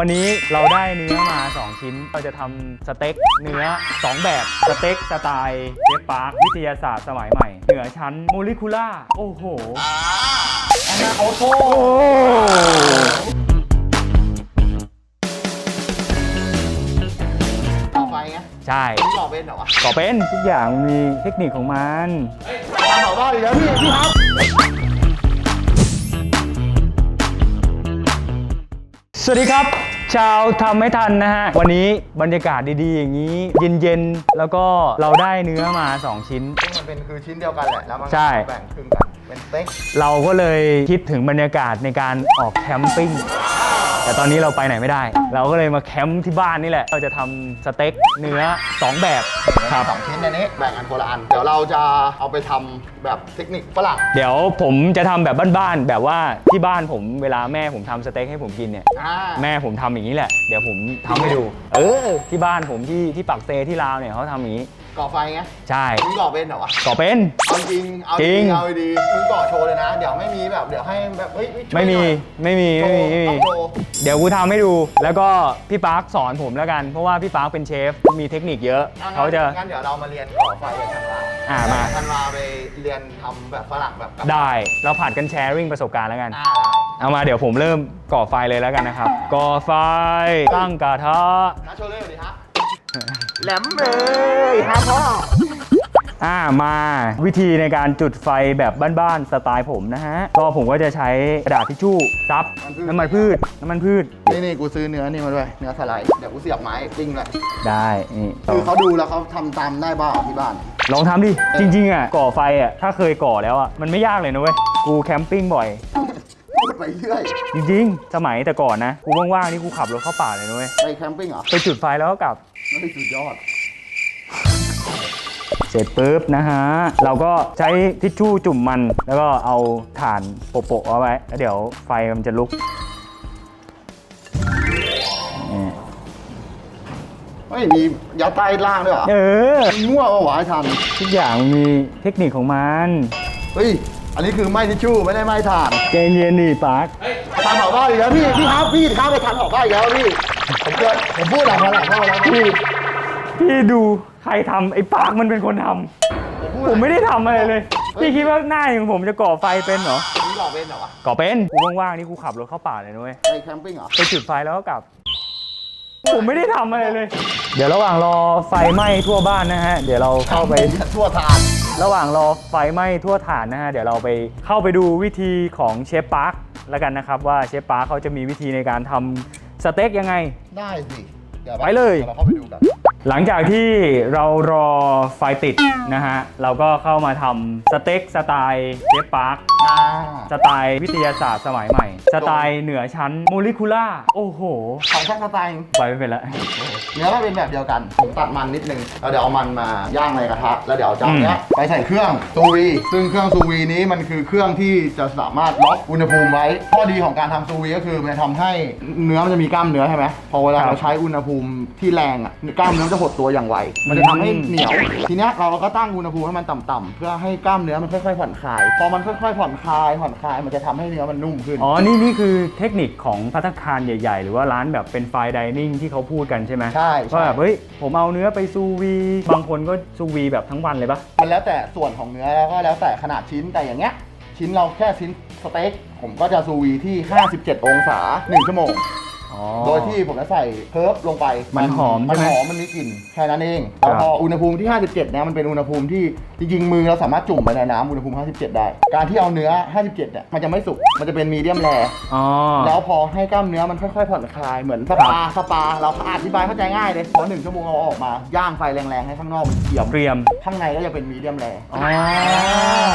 วันนี้เราได้เนื้อมา 2 ชิ้น เราจะทำสเต็กเนื้อ 2 แบบ สเต็กสไตล์เชฟปาร์ควิทยาศาสตร์สมัยใหม่ เหนือชั้นโมเลกุล่าร์โอ้โหแอนนาโอโต้โอ้ต่อไปไงใช่มึงหล่อเป็นเหรอวะก็เป็นทุกอย่างมีเทคนิคของมันตามบอกว่าอีกแล้วพี่พี่ครับ สวัสดีครับ ชาวทำไม่ทันนะฮะ วันนี้บรรยากาศดีๆ อย่างนี้ เย็นๆ แล้วก็เราได้เนื้อมา 2 ชิ้น ซึ่งมันเป็นคือชิ้นเดียวกันแหละ แล้วมันใช่ แบ่งครึ่งกันเป็นสเต็กเราก็เลยคิดถึงบรรยากาศในการออกแคมปิ้ง แต่ตอนนี้เราไปไหนไม่ได้ เราก็เลยมาแคมป์ที่บ้านนี่แหละ เราจะทำสเต็กเนื้อ 2 แบบครับ สองชิ้นในนี้แบ่งกันคนละอัน เดี๋ยวเราจะเอาไปทำแบบเทคนิคฝรั่งเดี๋ยวผมจะทำแบบบ้านๆแบบว่าที่บ้านผมเวลาแม่ผมทำสเต็กให้ผมกินเนี่ย อ่าแม่ผมทำอย่างนี้แหละ เดี๋ยวผมทำให้ดู เออ ที่บ้านผมที่ที่ปักเซที่ลาวเนี่ยเขาทำอย่างนี้ ก่อไฟไงใช่มึงก่อเป็นเหรอวะก็เป็น เอาจริงเอาจริดีงเอาดีมึงก่อโชว์เลยนะ เดี๋ยวไม่มีแบบเดี๋ยวให้แบบเฮ้ยช่วยไม่มีหน่อยไม่มีโชไม่มีว์ไม่มีต้องโชว์เดี๋ยวกูทำให้ดู แล้วก็พี่ปาร์คสอนผมแล้วกัน เพราะว่าพี่ปาร์คเป็นเชฟ มีเทคนิคเยอะอ่งั้นเขาจะ งั้นเดี๋ยวเรามาเรียนก่อไฟกับธันวาอ่ามา ธันวาไปเรียนทำแบบฝรั่งแบบกับได้ เราผ่านกันแชร์ริ่งประสบการณ์แล้วกัน อ่าได้เอามาเดี๋ยวผมเริ่มก่อไฟเลยแล้วกันนะครับ ก่อไฟ ตั้งกระทะนะโชว์เลยสวัสดีฮะ แหลมเลยครับพ่ออ่ามาวิธีในการจุดไฟแบบบ้านๆสไตล์ผมนะฮะ ก็ผมก็จะใช้กระดาษทิชชู่ซับน้ำมันพืชน้ำมันพืช นี่นี่กูซื้อเนื้อนี่มาด้วย เนื้อสไลด์เดี๋ยวกูเสียบไม้ปิ้งเลยได้นี่คือเขาดูแล้วเขาทำตามได้บ้าที่บ้าน ลองทำดิ จริง ๆ อะ ก่อไฟอะ ถ้าเคยก่อแล้วอะ มันไม่ยากเลยนะเว้ย กูแคมปิ้งบ่อยพูดไปเรื่อยจริงๆ สมัยแต่ก่อนนะ กูว่างๆ นี่กูขับรถเข้าป่าเลยนะเว้ย ไปแคมปิ้งเหรอ ไปจุดไฟแล้วก็กลับ ไม่สุดยอด เสร็จปุ๊บนะฮะ เราก็ใช้ทิชชู่จุ่มมัน แล้วก็เอาถ่านโปะๆเอาไว้แล้วเดี๋ยวไฟมันจะลุกนี่เฮ้ย มียัดใต้ล่างด้วยเหรอเออ มีมั่วเอาหวายทัน ทุกอย่างมีเทคนิคของมันเฮ้ย อันนี้คือไม้ทิชชู่ไม่ได้ไม้ถ่านเจนเย็นดิปาร์คทานหอบ้านอีกแล้วพี่ พี่ครับพี่ครับไปทานหอบ้านอีกแล้วพี่ ผมเกิดผมพูดหลังมาหลังพ่อแล้วนะพี่พี่ดูใครทำไอ้ปาร์คมันเป็นคนทำผมไม่ได้ทำอะไรเลย พี่คิดว่าหน้าอย่างผมจะก่อไฟเป็นเหรอ นี่หล่อเป็นเหรอวะก่อเป็นกูว่างๆนี่กูขับรถเข้าป่าเลยนะเว้ย ไปแคมปิ้งเหรอ ไปจุดไฟแล้วก็กลับ ผมไม่ได้ทำอะไรเลย เดี๋ยวระหว่างรอไฟไหม้ทั่วบ้านนะฮะ เดี๋ยวเราเข้าไป ทั่วทานระหว่างรอไฟไหม้ทั่วฐานนะฮะ เดี๋ยวเราไปเข้าไปดูวิธีของเชฟปาร์ค แล้วกันนะครับว่าเชฟปาร์คเขาจะมีวิธีในการทำสเต็กยังไง ได้สิดี๋วไปเลยดี๋วเราเข้าไปดูกัน หลังจากที่เรารอไฟติดนะฮะ เราก็เข้ามาทำสเต็กสไตล์เชฟปาร์คอ่าสไตล์วิทยาศาสตร์สมัยใหม่ สไตล์เหนือชั้นโมเลกุล่าร์โอ้โหของช่างสไตล์ไปไม่เป็นละเนื้อก็เป็นแบบเดียวกัน ผมตัดมันนิดนึง แล้วเดี๋ยวเอามันมาย่างในกระทะ แล้วเดี๋ยวเอาจานเนี้ยไปใส่เครื่องซูวี ซึ่งเครื่องซูวีนี้มันคือเครื่องที่จะสามารถล็อกอุณหภูมิไว้ ข้อดีของการทำซูวีก็คือมันจะทำให้เนื้อมันจะมีกล้ามเนื้อใช่ไหมพอเวลาครับเราใช้อุณหภูมิที่แรงอะกล้ามเนื้อมันจะหดตัวอย่างไว มันจะทำให้เหนียว ทีเนี้ยเราก็ตั้งอุณหภูมิให้มันต่ำๆเพื่อให้กล้ามเนื้อมันค่อยๆผ่อนคลาย พอมันค่อยๆผ่อนคลายผ่อนคลาย มันจะทำให้เนื้อมันนุ่มขึ้น อ๋อ นี่นี่คือเทคนิคของพัตตาคารใหญ่ ๆ หรือว่าร้านแบบเป็นไฟดิเนิ่งที่เขาพูดกันใช่ไหมใช่ใช่ ว่าแบบเฮ้ย ผมเอาเนื้อไปซูวี บางคนก็ซูวีแบบทั้งวันเลยปะ มันแล้วแต่ส่วนของเนื้อแล้วก็แล้วแต่ขนาดชิ้นแต่อย่างเงี้ยชิ้นเราแค่ชิ้นสเต็กผมก็จะซูวีที่ 57 องศา 1 ชั่วโมง อ๋อโดยที่ผมจะใส่เพิร์ฟลงไปมันหอมมันใช่ไหมหอมมันมีกลิ่นแค่นั้นเองแล้วพออุณหภูมิที่ 57เนี่ยมันเป็นอุณหภูมิที่จริงๆมือเราสามารถจุ่มไปในน้ำอุณหภูมิ 57 ได้ การที่เอาเนื้อ 57 เนี่ยมันจะไม่สุกมันจะเป็นมีเดียมแรอ๋อ แล้วพอให้กล้ามเนื้อมันค่อยๆผ่อนคลายเหมือนสปาสปาเราอธิบายเข้าใจง่ายเลยพอหนึ่งชั่วโมงเอาออกมาย่างไฟแรงๆให้ข้างนอกมันเขียมเตรียม ข้างในก็จะเป็นมีเดียมแรอ๋อ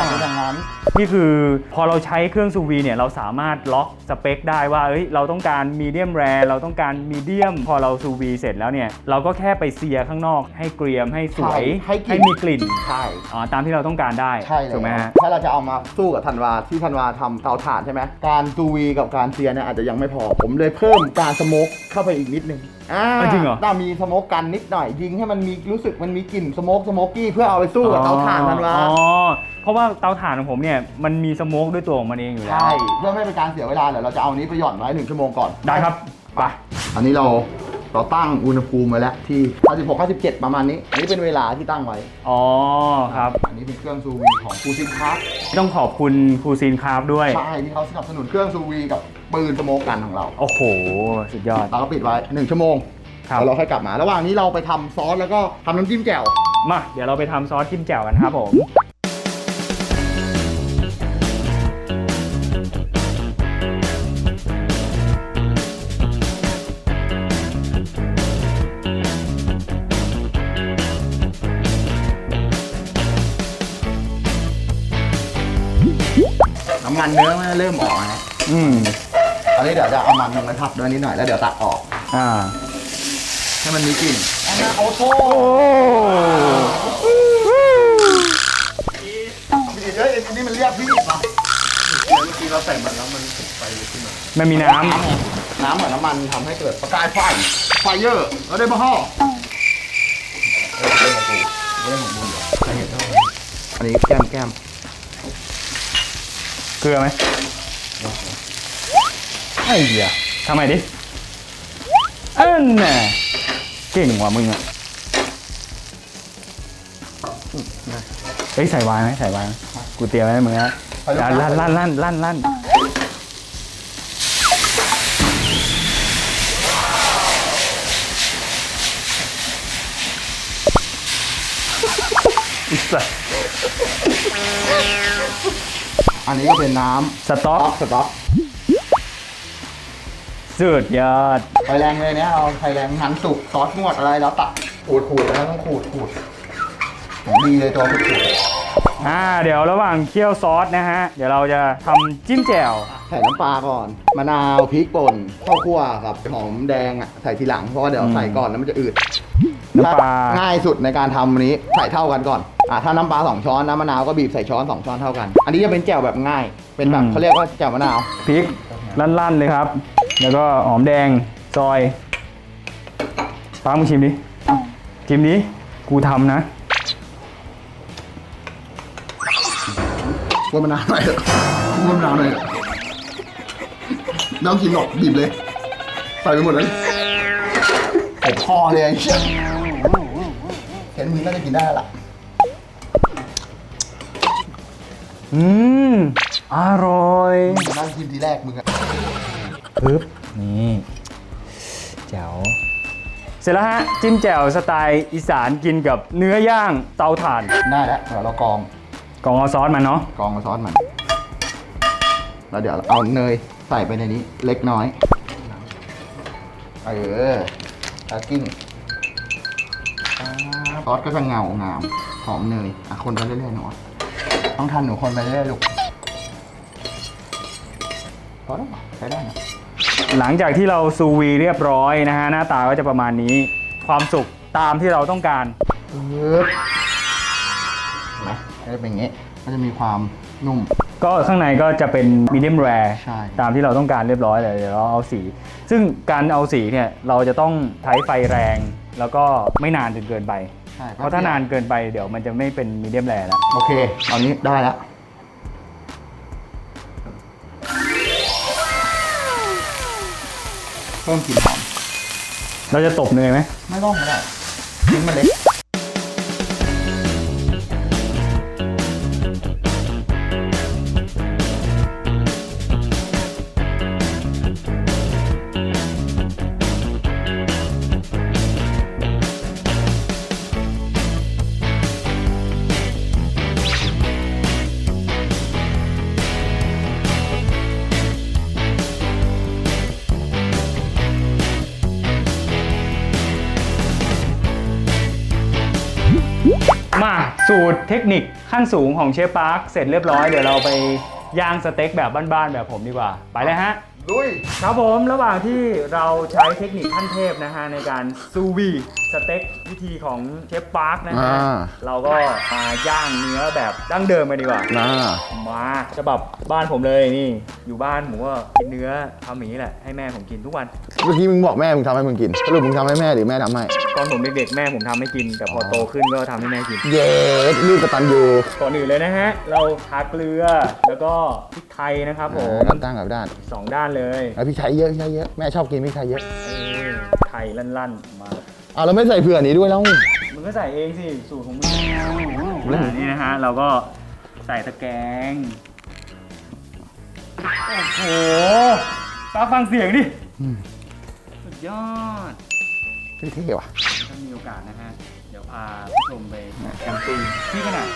เป็นอย่างนั้น นี่คือพอเราใช้เครื่องซูวีเนี่ยเราสามารถล็อกสเปคได้ว่าเอ้ยเราต้องการมีเดียมแรเราต้องการมีเดียม พอเราซูวีเสร็จแล้วเนี่ย เราก็แค่ไปเซียข้างนอก ให้เกรียมให้สวยใช่ให้กลิ่น มีกลิ่นใช่อ๋อตามที่เราต้องการได้ใช่เลยถูกไหมฮะ ถ้าเราจะเอามาสู้กับธันวาที่ธันวาทำเตาถ่านใช่ไหมการซูวีกับการเซียเนี่ยอาจจะยังไม่พอ ผมเลยเพิ่มการสโมกเข้าไปอีกนิดนึง อ่าอะจริงเหรอถ้ามีสโมกกันนิดหน่อย ยิงให้มันมีรู้สึกมันมีกลิ่นสโมกสโมกกี้เพื่อเอาไปสู้กับเตาถ่านธันวาอ๋อเพราะว่าเตาถ่านของผมเนี่ยมันมีสโมกด้วยตัวของมันเองอยู่แล้วใช่เพื่อไม่ให้เป็นการเสียเวลาเดี๋ยวเราจะเอานี้ไปหย่อนไว้หนึ่งชั่วโมงก่อน ได้ครับไป อันนี้เราเราตั้งอุณหภูมิไว้แล้วที่ 56 57 ประมาณนี้ อันนี้เป็นเวลาที่ตั้งไว้อ๋อครับ อันนี้เป็นเครื่องซูวีของฟูซินคาร์ต้องขอบคุณครูซีนคราฟด้วยใช่ที่เขาสนับสนุนเครื่องซูวีกับ ปืนสโมกกันของเราโอ้โห สุดยอด เราก็ปิดไว้1ชั่วโมงครับ แล้วเราค่อยกลับมา ระหว่างนี้เราไปทำซอสแล้วก็ทำน้ำจิ้มแจ่วมา เดี๋ยวเราไปทำซอสจิ้มแจ่วกันครับผม น้ำมันเนื้อมันเริ่มออกนะอืม อันนี้เดี๋ยวจะเอามันลงไปผัดด้วยนิดหน่อยแล้วเดี๋ยวตักออก อ่า ให้มันมีกลิ่นอันนั้นโอโต้โอ้พี่เอ้ยอันนี้มันเรียกพี่ป่ะเมื่อกี้เราใส่มันแล้วมันไฟลุกขึ้นมาไม่มีน้น้ำกับน้ำมันทำให้เกิดประกายไฟ ไฟเยอร์แล้วได้มาห่อเออเล่นของกูเล่นของมึงเหรอใครเห็นเท่าไหร่อันนี้แก้มแก้มำเกลือไหม ไอ้เหี้ยทำไมดิเอิ้นน่ะเก่งกว่ามึงอะเฮ้ยใส่วายไหมใส่วายไหมกูเตรียมไว้ให้มึงนะลั่นลั่นลั่นลั่นลั่นอิสระอันนี้ก็เป็นน้สต๊อำต๊อกกสต๊อก สุดยอดไฟแรงเลยเนี่ยเราไฟแรงหันสุกซอสงวดอะไรแล้วตักขูดขูดแล้วต้องขูดขูดของดีเลยตัวขูดขูดอ่าเดี๋ยวระหว่างเคี่ยวซอสนะฮะ เดี๋ยวเราจะทำจิ้มแจ่ว ใส่น้ำปลาก่อนมะนาวพริกป่นข้าวคั่วครับหอมแดงอะใส่ทีหลังเพราะว่าเดี๋ยวอืมใส่ก่อนแล้วมันจะอืดน้ำปลา ง่ายสุดในการทำอันนี้ใส่เท่ากันก่อนอะถ้าน้ำปลาสองช้อนน้ำมะนาวก็บีบใส่ช้อนสองช้อนเท่ากัน อันนี้จะเป็นแจ่วแบบง่าย เป็นแบบเขาเรียกว่าแจ่วมะนาวพริกลั่นๆเลยครับ แล้วก็หอมแดงซอยป้ามึงชิมดิชิมดิกูทำนะกวนมะนาวหน่อยเถอะกวนมะนาวหน่อยเถอะไม่ต้องกินหรอกบีบเลยใส่ไปหมดเลยผมคอเลยไอ้เชี่ยเห็นมึงน่าจะกินได้แล้วล่ะอืม อร่อยนั่งกินทีแรกมึงอะ ปึ๊บนี่แจ๋วเสร็จแล้วฮะ จิ้มแจ่วสไตล์อีสานกินกับเนื้อย่างเตาถ่านได้แล้วเดี๋ยวเรากรองกองเอาซอสมาเนาะกรองกับซอสมัน แล้วเดี๋ยวเอาเนยใส่ไปในนี้เล็กน้อย เออแล้วกิ้งซอสก็จะเงางามหอมเนยอะคนไปเรื่อยๆหนูต้องทันหนูคนไปเรื่อยๆลูกพอแล้วใช้ได้นะ หลังจากที่เราซูวีเรียบร้อยนะฮะหน้าตาก็จะประมาณนี้ ความสุกตามที่เราต้องการปึ๊บเห็นไหมก็จะเป็นอย่างงี้ก็จะมีความนุ่ม ก็ข้างในก็จะเป็นมีเดียมแรใช่ ตามที่เราต้องการเรียบร้อยเลยเดี๋ยวเราเอาสี ซึ่งการเอาสีเนี่ยเราจะต้องใช้ไฟแรง แล้วก็ไม่นานจนเกินไป ใช่เพราะถ้านานเกินไปเดี๋ยวมันจะไม่เป็นมีเดียมแรแล้ว โอเคตอนนี้ได้แล้ว เพิ่มกลิ่นหอมเราจะตบเนยไหมไม่ต้องก็ได้ทิ้งมันเล็ก สูตรเทคนิคขั้นสูงของเชฟปาร์คเสร็จเรียบร้อยเดี๋ยวเราไปย่างสเต็กแบบบ้านๆแบบผมดีกว่า ไปเลยฮะ ดุย ครับผมระหว่างที่เราใช้เทคนิคขั้นเทพนะฮะในการซูวีสเต็กวิธีของเชฟปาร์คนะฮะอ่า เราก็มาย่างเนื้อแบบดั้งเดิมกันดีกว่า น่า มาฉบับบ้านผมเลยนี่ อยู่บ้านผมก็กินเนื้อทำอย่างนี้แหละให้แม่ผมกินทุกวัน เมื่อกี้มึงบอกแม่มึงทำให้มึงกินสรุปมึงทำให้แม่หรือแม่ทำให้ ตอนผมเด็กๆแม่ผมทำให้กิน แต่พอโตขึ้นก็ทำให้แม่กิน เย้ลูกกระตันยูก่อนอื่นเลยนะฮะ เราทาเกลือแล้วก็พริกไทยนะครับผม ด้านตั้งกับด้าน สองด้านเลยแล้วพริกไทยเยอะพริกไทยเยอะแม่ชอบกินพริกไทยเยอะเออไทยลั่นๆมาอ้าวเราไม่ใส่เผื่อนี้ด้วยแล้วมึงก็ใส่เองสิสูตรของมึงอ่านี่นะฮะเราก็ใส่ตะแกรงโอ้โหตาฟังเสียงดิอืมสุดยอดเท่ว่ะถ้ามีโอกาสนะฮะ เดี๋ยวพาผู้ชมไปแคมปิ้งที่ขนาด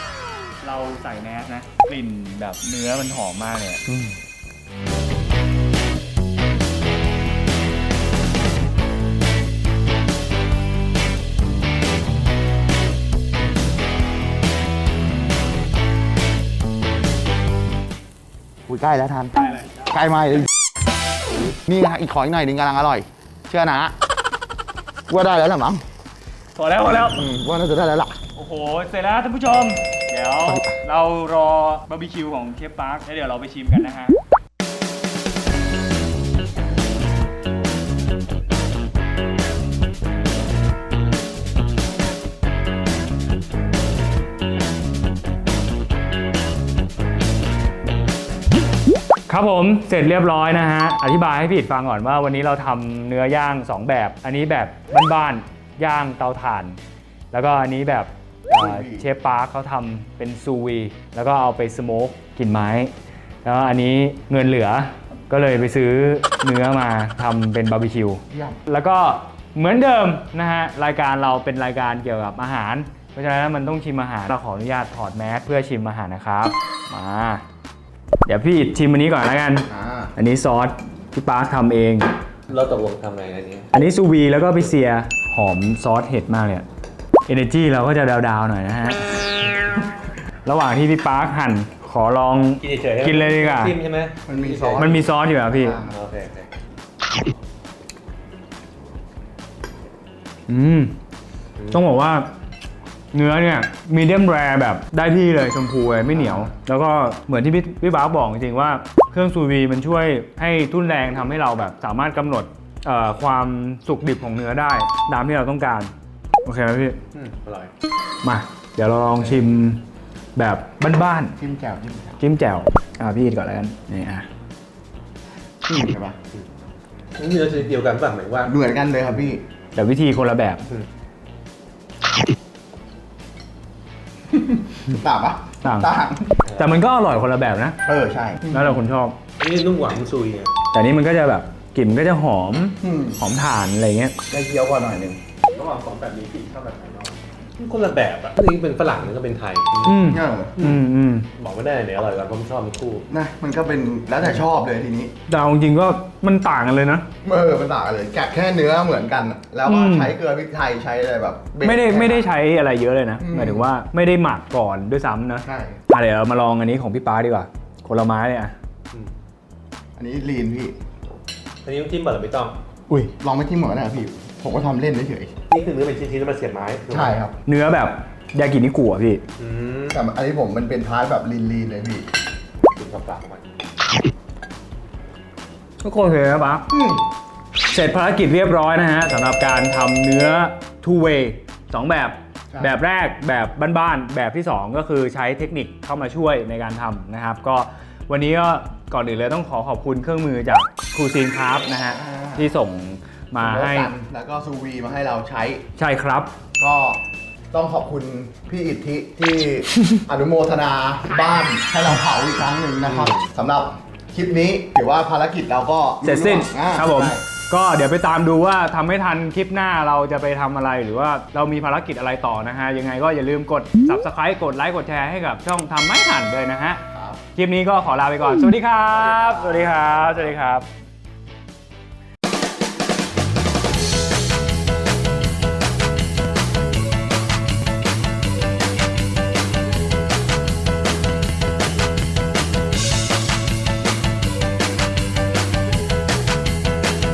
เราใส่แมสนะ กลิ่นแบบเนื้อมันหอมมากเลย ใกล้แล้วทันใกล้มาเลยนี่นะอีกขออีกหน่อยหนึงกำลังอร่อย เชื่อนะว่าได้แล้วล่ะมั้งพอแล้วพอแล้วอืมว่าน่าจะได้แล้วล่ะโอ้โหเสร็จแล้วท่านผู้ชม เดี๋ยวเรารอบาร์บีคิวของเชฟปาร์คแล้วเดี๋ยวเราไปชิมกันนะฮะ ครับผมเสร็จเรียบร้อยนะฮะ อธิบายให้พี่อิดฟังก่อนว่าวันนี้เราทำเนื้อย่าง 2 แบบ อันนี้แบบบ้านๆย่างเตาถ่าน แล้วก็อันนี้แบบเอ่อซูวีเชฟปาร์คเขาทำเป็นซูวีแล้วก็เอาไปสโมกกลิ่นไม้ แล้วอันนี้เงินเหลือก็เลยไปซื้อเนื้อมาทำเป็นบาร์บีคิวเยี่ยมแล้วก็เหมือนเดิมนะฮะ รายการเราเป็นรายการเกี่ยวกับอาหาร เพราะฉะนั้นมันต้องชิมอาหารเราขออนุญาตถอดแมสเพื่อชิมอาหารนะครับ มา เดี๋ยวพี่ชิมอันนี้ก่อนแล้วกัน อ่าอันนี้ซอสพี่ปาร์คทำเอง เราตกลงทำอะไรอันนี้อันนี้ซูวีแล้วก็ไปเซียหอมซอสเห็ดมากเลยเอเนจีเราก็จะดาวๆหน่อยนะฮะ ระหว่างที่พี่ปาร์คหั่นขอลอง กินเฉยๆกินเลยดีกว่า จิ้มใช่ไหมมันมีซอส มันมีซอสอยู่อะพี่ อ่าโอเคโอเคอืม ต้องบอกว่า เนื้อเนี่ยมีเดียมแรแบบได้ที่เลยชมพูเลยไม่เหนียว แล้วก็เหมือนที่พี่พี่บ้าสบอกจริงๆว่าเครื่องซูวีมันช่วยให้ทุ่นแรงทำให้เราแบบสามารถกำหนดเอ่อความสุกดิบของเนื้อได้ตามที่เราต้องการ โอเคไหมพี่อืมอร่อย มา เดี๋ยวเราลองชิมแบบบ้านจิ้มแจ่วจิ้มแจ่วๆจิ้มแจ่วอ่าพี่อีทก่อนแล้วกันนี่อะอืมใช่ปะนี่เนื้อชนิดเดียวกันป่ะหมายว่าเหมือนกันเลยครับพี่ แต่วิธีคนละแบบ ต่างปะต่าง ต่าง แต่มันก็อร่อยคนละแบบนะ เออใช่แล้วแต่คนชอบอันนี้นุ่มหวานซุยไงแต่นี่มันก็จะแบบกลิ่นมันก็จะหอม อืมหอมถ่านอะไรเงี้ย ได้เคี้ยวกว่าหน่อยหนึง ระหว่างสองแบบนี้พี่ชอบแบบไหนน้อง คนละแบบอะนี่เป็นฝรั่งนี่ก็เป็นไทย อืมเอออืมอืมบอกไม่ได้ไหนอร่อยกว่าเพราะผมชอบทั้งคู่ นะมันก็เป็นแล้วแต่ชอบเลยทีนี้ แต่เอาจริงๆก็มันต่างกันเลยนะ เออมันต่างกันเลยแกะแค่เนื้อเหมือนกันแล้วก็อืม ใช้เกลือพริกไทยใช้อะไรแบบเบสไม่ได้แค่ ไม่ได้ใช้อะไรเยอะเลยนะอืม หมายถึงว่าไม่ได้หมักก่อนด้วยซ้ำนะใช่ อะเดี๋ยวเรามาลองอันนี้ของพี่ป้าดีกว่าคนละไม้เลยอะอันนี้ลีนพี่ อันนี้ต้องจิ้มเปิดหรือไม่ต้อง อุ้ยลองไม่จิ้มเหมือนกันนะพี่ ผมก็ทำเล่นเฉยนี่คือเนื้อเป็นชิ้นๆแล้วมาเสียบไม้ถูกๆไหมใช่ครับ เนื้อแบบยากินิกุอะพี่ อืมแต่อันนี้ผมมันเป็นพาร์ทแบบลีนๆเลยพี่กินกับปลาของมันก็โอเคนะป้าอืมเสร็จภารกิจเรียบร้อยนะฮะสำหรับการทำเนื้อ two way สองแบบ แบบแรกแบบบ้านๆ แบบที่ 2 ก็คือใช้เทคนิคเข้ามาช่วยในการทำนะครับ ก็วันนี้ก็ก่อนอื่นเลยต้องขอขอบคุณเครื่องมือจากครูซีนคราฟนะฮะที่ส่ง มาให้ กันแล้วก็ซูวีมาให้เราใช้ ใช่ครับ ก็ต้องขอบคุณพี่อิทธิที่ อนุโมทนาบ้านให้เราเผาอีกครั้งหนึ่งนะครับสำหรับคลิปนี้ถือว่าภารกิจเราก็เสร็จสิ้นอ่าครับผม ใช่ก็เดี๋ยวไปตามดูว่าทำให้ทันคลิปหน้าเราจะไปทำอะไรหรือว่าเรามีภารกิจอะไรต่อนะฮะ ยังไงก็อย่าลืมกด subscribe กดไลค์กดแชร์ให้กับช่องทำไม่ทันด้วยนะฮะ ครับ คลิปนี้ก็ขอลาไปก่อน สวัสดีครับ สวัสดีครับ สวัสดีครับ